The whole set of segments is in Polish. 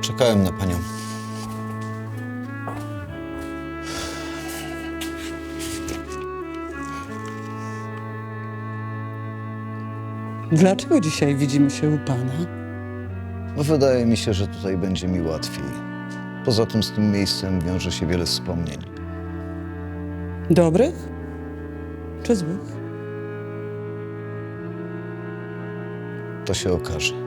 Czekałem na panią. Dlaczego dzisiaj widzimy się u pana? No, wydaje mi się, że tutaj będzie mi łatwiej. Poza tym z tym miejscem wiąże się wiele wspomnień. Dobrych czy złych? To się okaże.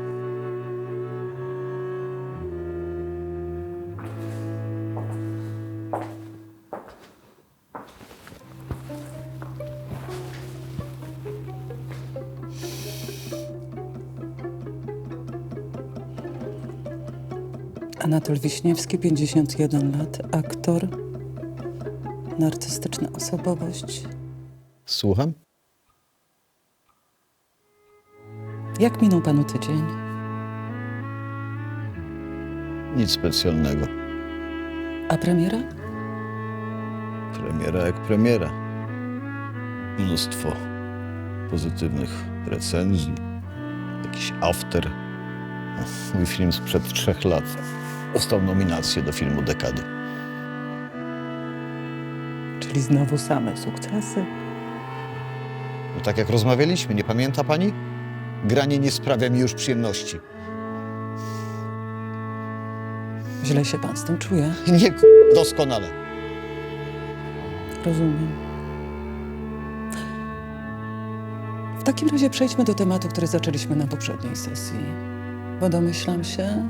Anatol Wiśniewski, 51 lat, aktor, narcystyczna osobowość. Słucham? Jak minął panu tydzień? Nic specjalnego. A premiera? Premiera jak premiera. Mnóstwo pozytywnych recenzji. Jakiś after. Mój film sprzed trzech lat dostał nominację do filmu dekady. Czyli znowu same sukcesy. No tak jak rozmawialiśmy, nie pamięta pani? Granie nie sprawia mi już przyjemności. Źle się pan z tym czuje? Nie k- doskonale. Rozumiem. W takim razie przejdźmy do tematu, który zaczęliśmy na poprzedniej sesji. Bo domyślam się,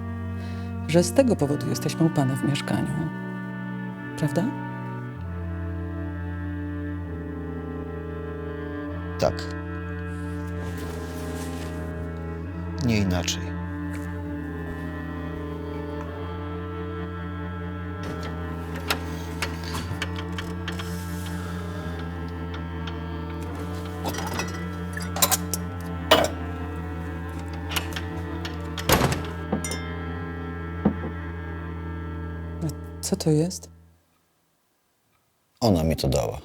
że z tego powodu jesteśmy u pana w mieszkaniu. Prawda? Tak. Nie inaczej. Co to jest? Ona mi to dała.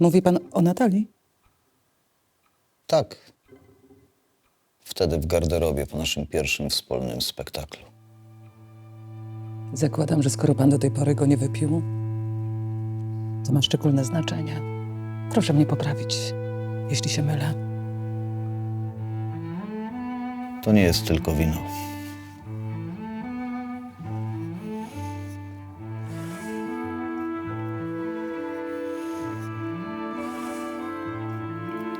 Mówi pan o Natalii? Tak. Wtedy w garderobie po naszym pierwszym wspólnym spektaklu. Zakładam, że skoro pan do tej pory go nie wypił, to ma szczególne znaczenie. Proszę mnie poprawić, jeśli się mylę. To nie jest tylko wino.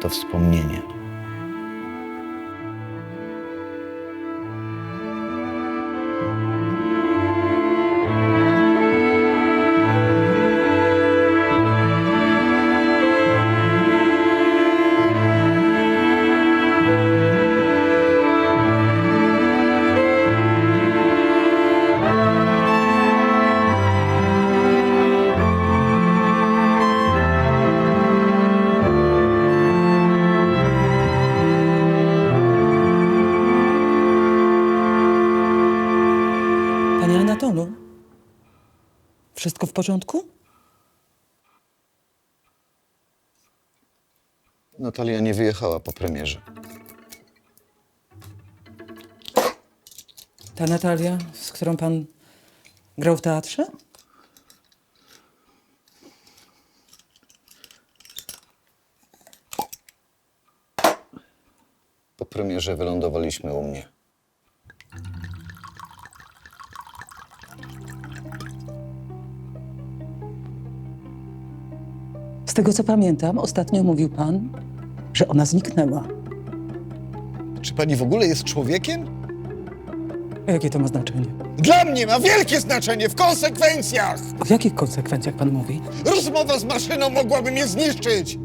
To wspomnienie. Anatolu, wszystko w porządku? Natalia nie wyjechała po premierze. Ta Natalia, z którą pan grał w teatrze? Po premierze wylądowaliśmy u mnie. Z tego co pamiętam, ostatnio mówił pan, że ona zniknęła. Czy pani w ogóle jest człowiekiem? A jakie to ma znaczenie? Dla mnie ma wielkie znaczenie w konsekwencjach! O jakich konsekwencjach pan mówi? Rozmowa z maszyną mogłaby mnie zniszczyć!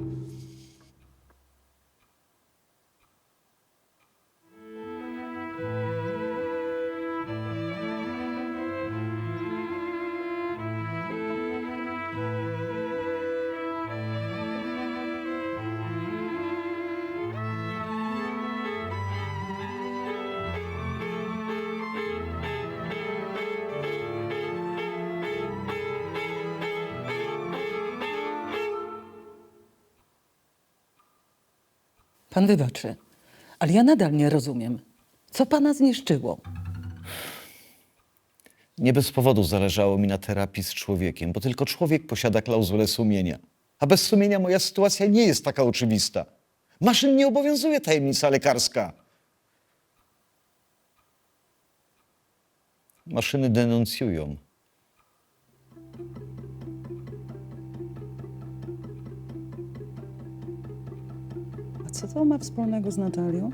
Pan wybaczy, ale ja nadal nie rozumiem, co pana zniszczyło. Nie bez powodu zależało mi na terapii z człowiekiem, bo tylko człowiek posiada klauzulę sumienia. A bez sumienia moja sytuacja nie jest taka oczywista. Maszyn nie obowiązuje tajemnica lekarska. Maszyny denuncjują. Co to ma wspólnego z Natalią?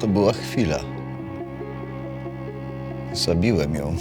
To była chwila. Zabiłem ją.